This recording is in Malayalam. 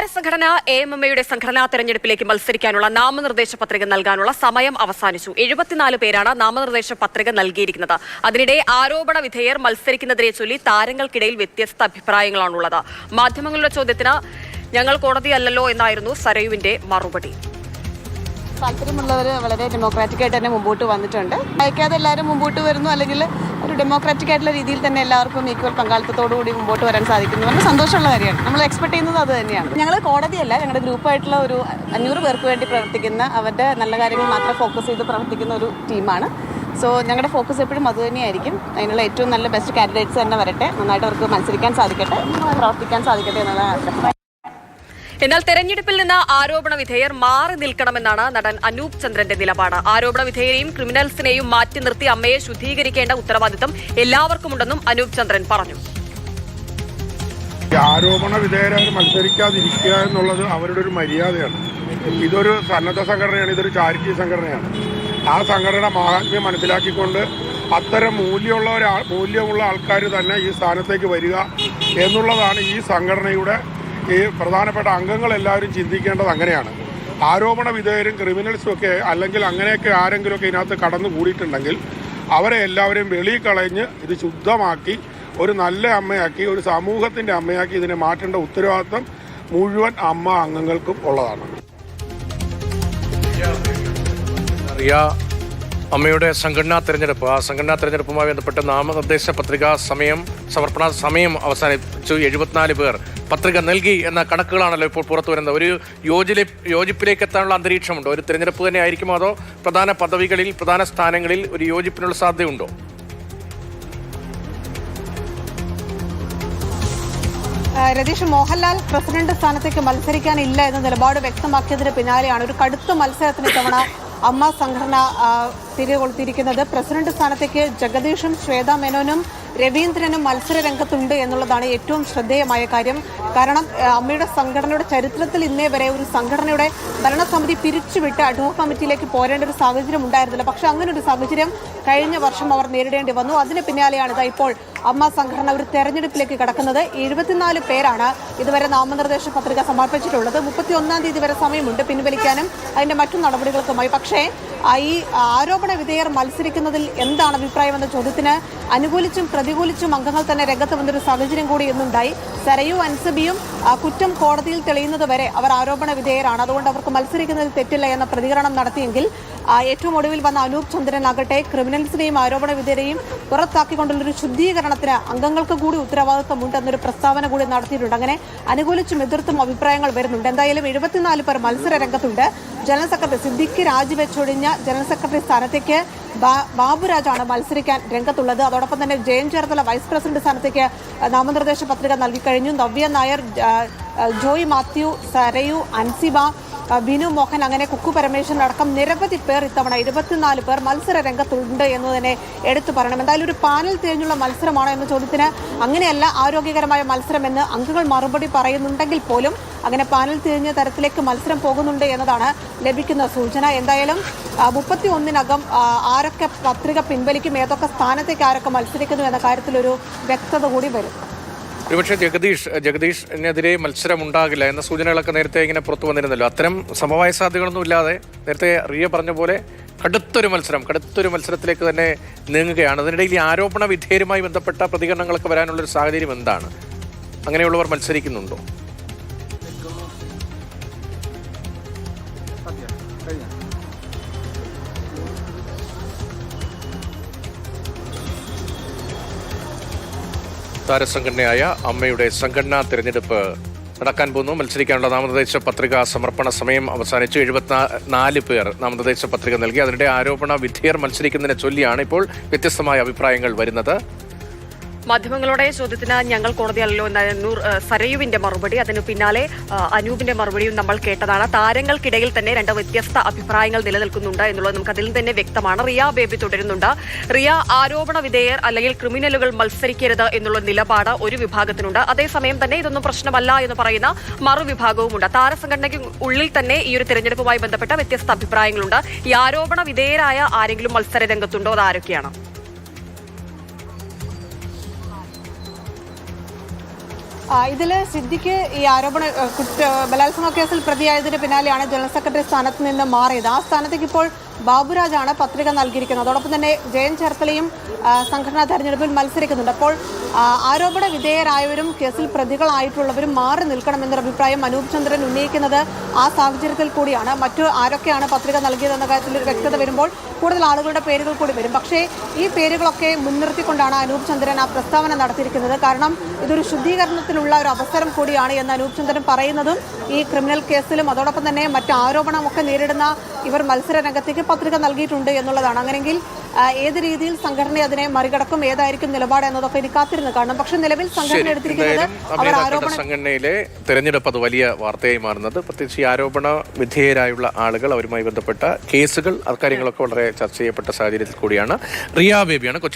താരസംഘടന എ എം എം എയുടെ സംഘടനാ തെരഞ്ഞെടുപ്പിലേക്ക് മത്സരിക്കാനുള്ള നാമനിർദ്ദേശ പത്രിക നൽകാനുള്ള സമയം അവസാനിച്ചു. എഴുപത്തിനാല് പേരാണ് നാമനിർദ്ദേശ പത്രിക നൽകിയിരിക്കുന്നത്. അതിനിടെ ആരോപണ വിധേയർ മത്സരിക്കുന്നതിനെ ചൊല്ലി താരങ്ങൾക്കിടയിൽ വ്യത്യസ്ത അഭിപ്രായങ്ങളാണുള്ളത്. മാധ്യമങ്ങളുടെ ചോദ്യത്തിന് ഞങ്ങൾ കോടതിയല്ലല്ലോ എന്നായിരുന്നു സരയുവിന്റെ മറുപടി. താല്പര്യമുള്ളവർ വളരെ ഡെമോക്രാറ്റിക് ആയിട്ട് തന്നെ മുമ്പോട്ട് വന്നിട്ടുണ്ട്. അയക്കാതെ എല്ലാവരും മുമ്പോട്ട് വരുന്നു അല്ലെങ്കിൽ ഒരു ഡെമോക്രാറ്റിക് ആയിട്ടുള്ള രീതിയിൽ തന്നെ എല്ലാവർക്കും ഈക്വൽ പങ്കാളിത്തത്തോടു കൂടി മുമ്പോട്ട് വരാൻ സാധിക്കുന്നു. വളരെ സന്തോഷമുള്ള കാര്യമാണ്. നമ്മൾ എക്സ്പെക്ട് ചെയ്യുന്നത് അത് തന്നെയാണ്. ഞങ്ങൾ കോടതിയല്ല ഞങ്ങളുടെ ഗ്രൂപ്പായിട്ടുള്ള ഒരു അഞ്ഞൂറ് പേർക്ക് വേണ്ടി പ്രവർത്തിക്കുന്ന അവരുടെ നല്ല കാര്യങ്ങൾ മാത്രം ഫോക്കസ് ചെയ്ത് പ്രവർത്തിക്കുന്ന ഒരു ടീമാണ് സോ ഞങ്ങളുടെ ഫോക്കസ് എപ്പോഴും അത് തന്നെയായിരിക്കും. അതിനുള്ള ഏറ്റവും നല്ല ബെസ്റ്റ് കാൻഡിഡേറ്റ്സ് തന്നെ വരട്ടെ. നന്നായിട്ട് അവർക്ക് മത്സരിക്കാൻ സാധിക്കട്ടെ പ്രവർത്തിക്കാൻ സാധിക്കട്ടെ എന്നുള്ള ആഗ്രഹം. എന്നാൽ തെരഞ്ഞെടുപ്പിൽ നിന്ന് ആരോപണ വിധേയർ മാറി നിൽക്കണമെന്നാണ് നടൻ അനൂപ് ചന്ദ്രന്റെ നിലപാട്. ആരോപണ വിധേയരെയും ക്രിമിനൽസിനെയും മാറ്റി നിർത്തി അമ്മയെ ശുദ്ധീകരിക്കേണ്ട ഉത്തരവാദിത്തം എല്ലാവർക്കുമുണ്ടെന്നും അനൂപ് ചന്ദ്രൻ പറഞ്ഞു. ആരോപണ വിധേയരായി മത്സരിക്കാതിരിക്കുക എന്നുള്ളത് അവരുടെ ഒരു മര്യാദയാണ്. ഇതൊരു സന്നദ്ധ സംഘടനയാണ് ഇതൊരു ചാരിറ്റി സംഘടനയാണ്. ആ സംഘടന മഹാത്മ്യം മനസ്സിലാക്കിക്കൊണ്ട് അത്തരം മൂല്യമുള്ള ഒരാൾ മൂല്യമുള്ള ആൾക്കാർ തന്നെ ഈ സ്ഥാനത്തേക്ക് വരിക എന്നുള്ളതാണ് ഈ സംഘടനയുടെ ഈ പ്രധാനപ്പെട്ട അംഗങ്ങളെല്ലാവരും ചിന്തിക്കേണ്ടത് അങ്ങനെയാണ്. ആരോപണ വിധേയരും ക്രിമിനൽസും ഒക്കെ അല്ലെങ്കിൽ അങ്ങനെയൊക്കെ ആരെങ്കിലുമൊക്കെ ഇതിനകത്ത് കടന്നു കൂടിയിട്ടുണ്ടെങ്കിൽ അവരെ എല്ലാവരെയും വെളിയിൽ കളഞ്ഞ് ഇത് ശുദ്ധമാക്കി ഒരു നല്ല അമ്മയാക്കി ഒരു സമൂഹത്തിന്റെ അമ്മയാക്കി ഇതിനെ മാറ്റേണ്ട ഉത്തരവാദിത്വം മുഴുവൻ അമ്മ അംഗങ്ങൾക്കും ഉള്ളതാണ്. അമ്മയുടെ സംഘടനാ തെരഞ്ഞെടുപ്പ്. ആ സംഘടനാ തെരഞ്ഞെടുപ്പുമായി ബന്ധപ്പെട്ട് നാമനിർദ്ദേശ പത്രികാ സമയം സമർപ്പണ സമയം അവസാനിച്ചു എഴുപത്തിനാല് പേർ പത്രിക നൽകി എന്ന കണക്കുകളാണല്ലോ ഇപ്പോൾ പുറത്തു വരുന്നത്. ഒരു യോജിലെ യോജിപ്പിലേക്ക് എത്താനുള്ള അന്തരീക്ഷമുണ്ടോ? ഒരു തിരഞ്ഞെടുപ്പ് തന്നെ ആയിരിക്കുമോ അതോ പ്രധാന പദവികളിൽ പ്രധാന സ്ഥാനങ്ങളിൽ ഒരു യോജിപ്പിനുള്ള സാധ്യതയുണ്ടോ? രതീഷ് മോഹൻലാൽ പ്രസിഡന്റ് സ്ഥാനത്തേക്ക് മത്സരിക്കാനില്ല എന്ന നിലപാട് വ്യക്തമാക്കിയതിന് പിന്നാലെയാണ് ഒരു കടുത്ത മത്സരത്തിന് തവണ അമ്മ സംഘടന തിരികൊളുത്തിയിരിക്കുന്നത് പ്രസിഡന്റ് സ്ഥാനത്തേക്ക് ജഗദീഷും ശ്വേത മേനോനും രവീന്ദ്രനും മത്സര രംഗത്തുണ്ട് എന്നുള്ളതാണ് ഏറ്റവും ശ്രദ്ധേയമായ കാര്യം. കാരണം അമ്മയുടെ സംഘടനയുടെ ചരിത്രത്തിൽ ഇന്നേ വരെ ഒരു സംഘടനയുടെ ഭരണസമിതി പിരിച്ചുവിട്ട് അഡ്ഹോക് കമ്മിറ്റിയിലേക്ക് പോരേണ്ട ഒരു സാഹചര്യം ഉണ്ടായിരുന്നില്ല. പക്ഷെ അങ്ങനെ ഒരു സാഹചര്യം കഴിഞ്ഞ വർഷം അവർ നേരിടേണ്ടി വന്നു. അതിന് പിന്നാലെയാണ് ഇതാ ഇപ്പോൾ അമ്മ സംഘടന ഒരു തെരഞ്ഞെടുപ്പിലേക്ക് കടക്കുന്നത്. എഴുപത്തിനാല് പേരാണ് ഇതുവരെ നാമനിർദ്ദേശ പത്രിക സമർപ്പിച്ചിട്ടുള്ളത്. മുപ്പത്തി ഒന്നാം തീയതി വരെ സമയമുണ്ട് പിൻവലിക്കാനും. അതിന്റെ മറ്റു നടപടികൾക്കുമായി. പക്ഷേ ഈ ആരോപണ വിധേയർ മത്സരിക്കുന്നതിൽ എന്താണ് അഭിപ്രായം എന്ന ചോദ്യത്തിന് അനുകൂലിച്ചും പ്രതികൂലിച്ചും അംഗങ്ങൾ തന്നെ രംഗത്ത് വന്നൊരു സാഹചര്യം കൂടി ഇന്നുണ്ടായി. സരയു അൻസബിയും കുറ്റം കോടതിയിൽ തെളിയുന്നത് വരെ അവർ ആരോപണ വിധേയരാണ്. അതുകൊണ്ട് അവർക്ക് മത്സരിക്കുന്നതിൽ തെറ്റില്ല എന്ന പ്രതികരണം നടത്തിയെങ്കിൽ ഏറ്റവും ഒടുവിൽ വന്ന അനൂപ് ചന്ദ്രൻ ആകട്ടെ ക്രിമിനൽസിനെയും ആരോപണ വിധേയരെയും പുറത്താക്കിക്കൊണ്ടുള്ളൊരു ശുദ്ധീകരണത്തിന് അംഗങ്ങൾക്ക് കൂടി ഉത്തരവാദിത്വമുണ്ട് എന്നൊരു പ്രസ്താവന കൂടി നടത്തിയിട്ടുണ്ട്. അങ്ങനെ അനുകൂലിച്ചും എതിർത്തും അഭിപ്രായങ്ങൾ വരുന്നുണ്ട്. എന്തായാലും എഴുപത്തിനാല് പേർ മത്സര രംഗത്തുണ്ട്. ജനറൽ സെക്രട്ടറി സിദ്ദിഖ് രാജിവെച്ചൊഴിഞ്ഞ ജനറൽ സെക്രട്ടറി സ്ഥാനത്തേക്ക് ബാബുരാജാണ് മത്സരിക്കാൻ രംഗത്തുള്ളത്. അതോടൊപ്പം തന്നെ ജയൻ ചേർത്തല വൈസ് പ്രസിഡന്റ് സ്ഥാനത്തേക്ക് നാമനിർദ്ദേശ പത്രിക നൽകിക്കഴിഞ്ഞു നവ്യ നായർ ജോയ് മാത്യു സരയു അൻസിബ ബിനു മോഹൻ അങ്ങനെ കുക്കു പരമേശ്വരൻ അടക്കം നിരവധി പേർ ഇത്തവണ ഇരുപത്തിനാല് പേർ മത്സര രംഗത്തുണ്ട് എന്ന് തന്നെ എടുത്തു പറയണം. എന്തായാലും ഒരു പാനൽ തിരഞ്ഞുള്ള മത്സരമാണോ എന്ന ചോദ്യത്തിന് അങ്ങനെയല്ല ആരോഗ്യകരമായ മത്സരമെന്ന് അംഗങ്ങൾ മറുപടി പറയുന്നുണ്ടെങ്കിൽ പോലും അങ്ങനെ പാനൽ തിരിഞ്ഞ തരത്തിലേക്ക് മത്സരം പോകുന്നുണ്ട് എന്നതാണ് ലഭിക്കുന്ന സൂചന. എന്തായാലും മുപ്പത്തി ഒന്നിനകം ആരൊക്കെ പത്രിക പിൻവലിക്കും ഏതൊക്കെ സ്ഥാനത്തേക്ക് ആരൊക്കെ മത്സരിക്കുന്നു എന്ന കാര്യത്തിലൊരു വ്യക്തത കൂടി വരും. ഒരുപക്ഷെ ജഗദീഷ് ജഗദീഷിനെതിരെ മത്സരമുണ്ടാകില്ല എന്ന സൂചനകളൊക്കെ നേരത്തെ ഇങ്ങനെ പുറത്തു വന്നിരുന്നല്ലോ. അത്തരം സമവായ സാധ്യതകളൊന്നും ഇല്ലാതെ നേരത്തെ റിയ പറഞ്ഞ പോലെ കടുത്തൊരു മത്സരം കടുത്തൊരു മത്സരത്തിലേക്ക് തന്നെ നീങ്ങുകയാണ്. അതിനിടയിൽ ഈ ആരോപണ വിധേയരുമായി ബന്ധപ്പെട്ട പ്രതികരണങ്ങളൊക്കെ വരാനുള്ളൊരു സാഹചര്യം എന്താണ്? അങ്ങനെയുള്ളവർ മത്സരിക്കുന്നുണ്ടോ? താരസംഘടനയായ അമ്മയുടെ സംഘടനാ തിരഞ്ഞെടുപ്പ് നടക്കാൻ പോകുന്നു. മത്സരിക്കാനുള്ള നാമനിർദ്ദേശ പത്രിക സമർപ്പണ സമയം അവസാനിച്ചു. എഴുപത്തിനാല് പേർ നാമനിർദ്ദേശ പത്രിക നൽകി. അതിനിടെ ആരോപണ വിധേയർ മത്സരിക്കുന്നതിനെ ചൊല്ലിയാണ് ഇപ്പോൾ വ്യത്യസ്തമായ അഭിപ്രായങ്ങൾ വരുന്നത്. മാധ്യമങ്ങളുടെ ചോദ്യത്തിന് ഞങ്ങൾ കോടതിയല്ലോ എന്നായിരുന്നു സരയുവിന്റെ മറുപടി. അതിനു പിന്നാലെ അനൂപിന്റെ മറുപടിയും നമ്മൾ കേട്ടതാണ്. താരങ്ങൾക്കിടയിൽ തന്നെ രണ്ട് വ്യത്യസ്ത അഭിപ്രായങ്ങൾ നിലനിൽക്കുന്നുണ്ട് എന്നുള്ളത് നമുക്ക് അതിൽ തന്നെ വ്യക്തമാണ്. റിയ ബേബി തുടരുന്നുണ്ട്. റിയ ആരോപണ വിധേയർ അല്ലെങ്കിൽ ക്രിമിനലുകൾ മത്സരിക്കരുത് എന്നുള്ള നിലപാട് ഒരു വിഭാഗത്തിനുണ്ട്. അതേസമയം തന്നെ ഇതൊന്നും പ്രശ്നമല്ല എന്ന് പറയുന്ന മറുവിഭാഗവുമുണ്ട് താരസംഘടനയ്ക്ക് ഉള്ളിൽ തന്നെ ഈ ഒരു തെരഞ്ഞെടുപ്പുമായി ബന്ധപ്പെട്ട വ്യത്യസ്ത അഭിപ്രായങ്ങളുണ്ട്. ഈ ആരോപണ വിധേയരായ ആരെങ്കിലും മത്സര രംഗത്തുണ്ടോ അത് ആരൊക്കെയാണ്? ആ, ഇതിൽ സിദ്ദിഖ് ഈ ആരോപണ കുറ്റ ബലാത്സംഗ കേസിൽ പ്രതിയായതിന് പിന്നാലെയാണ് ജനറൽ സെക്രട്ടറി സ്ഥാനത്ത് നിന്ന് മാറിയത്. ആ സ്ഥാനത്തേക്ക് ഇപ്പോൾ ബാബുരാജാണ് പത്രിക നൽകിയിരിക്കുന്നത്. അതോടൊപ്പം തന്നെ ജയൻ ചേർത്തലയും സംഘടനാ തെരഞ്ഞെടുപ്പിൽ മത്സരിക്കുന്നുണ്ട്. അപ്പോൾ ആരോപണ വിധേയരായവരും കേസിൽ പ്രതികളായിട്ടുള്ളവരും മാറി നിൽക്കണമെന്നൊരു അഭിപ്രായം അനൂപ് ചന്ദ്രൻ ഉന്നയിക്കുന്നത് ആ സാഹചര്യത്തിൽ കൂടിയാണ്. മറ്റു ആരൊക്കെയാണ് പത്രിക നൽകിയതെന്ന കാര്യത്തിൽ ഒരു വ്യക്തത വരുമ്പോൾ കൂടുതൽ ആളുകളുടെ പേരുകൾ കൂടി വരും. പക്ഷേ ഈ പേരുകളൊക്കെ മുൻനിർത്തിക്കൊണ്ടാണ് അനൂപ് ചന്ദ്രൻ ആ പ്രസ്താവന നടത്തിയിരിക്കുന്നത്. കാരണം ഇതൊരു ശുദ്ധീകരണത്തിനുള്ള ഒരു അവസരം കൂടിയാണ് എന്ന് അനൂപ് ചന്ദ്രൻ പറയുന്നതും ഈ ക്രിമിനൽ കേസിലും അതോടൊപ്പം തന്നെ മറ്റ് ആരോപണമൊക്കെ നേരിടുന്ന ഇവർ മത്സര രംഗത്തേക്ക് പത്രിക നൽകിയിട്ടുണ്ട് എന്നുള്ളതാണ്. അങ്ങനെങ്കിൽ ഏത് രീതിയിൽ സംഘടന അതിനെ മറികടക്കും ഏതായിരിക്കും നിലപാട് എന്നതൊക്കെ ഇനി കാത്തിരുന്ന് കാണണം. പക്ഷെ നിലവിൽ സംഘടന എടുത്തിരിക്കുന്നത് സംഘടനയിലെ തെരഞ്ഞെടുപ്പ് അത് വലിയ വാർത്തയായി മാറുന്നത്. പ്രത്യേകിച്ച് ഈ ആരോപണ വിധേയരായുള്ള ആളുകൾ അവരുമായി ബന്ധപ്പെട്ട കേസുകൾ അക്കാര്യങ്ങളൊക്കെ വളരെ ചർച്ച ചെയ്യപ്പെട്ട സാഹചര്യത്തിൽ കൂടിയാണ്. റിയാ ബേബിയാണ് കൊച്ചി